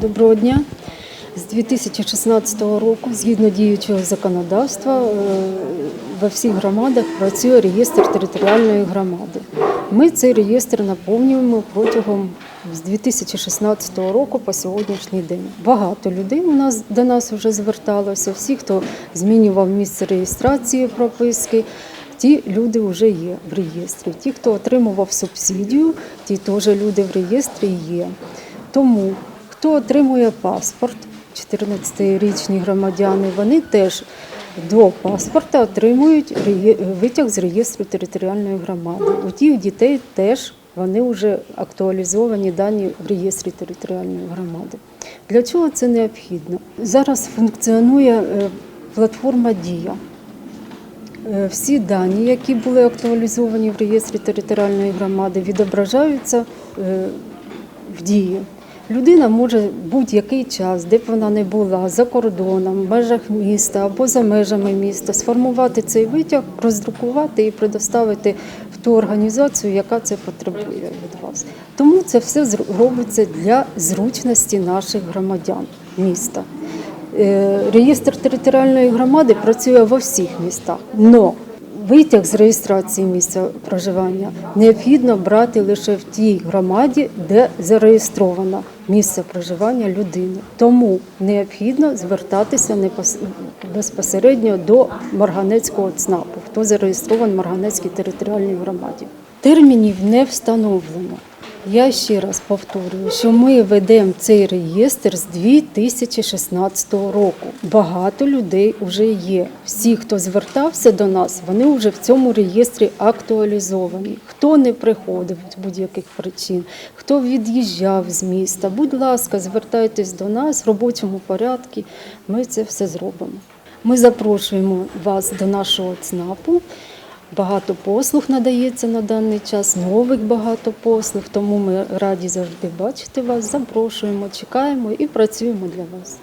Доброго дня. З 2016 року, згідно діючого законодавства, е, во всіх громадах працює реєстр територіальної громади. Ми цей реєстр наповнюємо протягом з 2016 року по сьогоднішній день. Багато людей у нас до нас вже зверталося. Всі, хто змінював місце реєстрації прописки, ті люди вже є в реєстрі. Ті, хто отримував субсидію, ті теж люди в реєстрі є. Тому хто отримує паспорт, 14-річні громадяни, вони теж до паспорта отримують витяг з реєстру територіальної громади. У тих дітей теж вони вже актуалізовані дані в реєстрі територіальної громади. Для чого це необхідно? Зараз функціонує е, платформа Дія. Е, Всі дані, які були актуалізовані в реєстрі територіальної громади, відображаються е, в дії. Людина може будь-який час, де б вона не була, за кордоном, в межах міста або за межами міста, сформувати цей витяг, роздрукувати і предоставити в ту організацію, яка це потребує від вас. Тому це все робиться для зручності наших громадян міста. Е, Реєстр територіальної громади працює во всіх містах. Но витяг з реєстрації місця проживання необхідно брати лише в тій громаді, де зареєстровано місце проживання людини. Тому необхідно звертатися безпосередньо до Марганецького ЦНАПу, хто зареєстрований в Марганецькій територіальній громаді. Термінів не встановлено. Я ще раз повторюю, що ми ведемо цей реєстр з 2016 року. Багато людей вже є. Всі, хто звертався до нас, вони вже в цьому реєстрі актуалізовані. Хто не приходив з будь-яких причин, хто від'їжджав з міста, будь ласка, звертайтесь до нас в робочому порядку. Ми це все зробимо. Ми запрошуємо вас до нашого ЦНАПу. Багато послуг надається на даний час, нових багато послуг, тому ми раді завжди бачити вас, запрошуємо, чекаємо і працюємо для вас.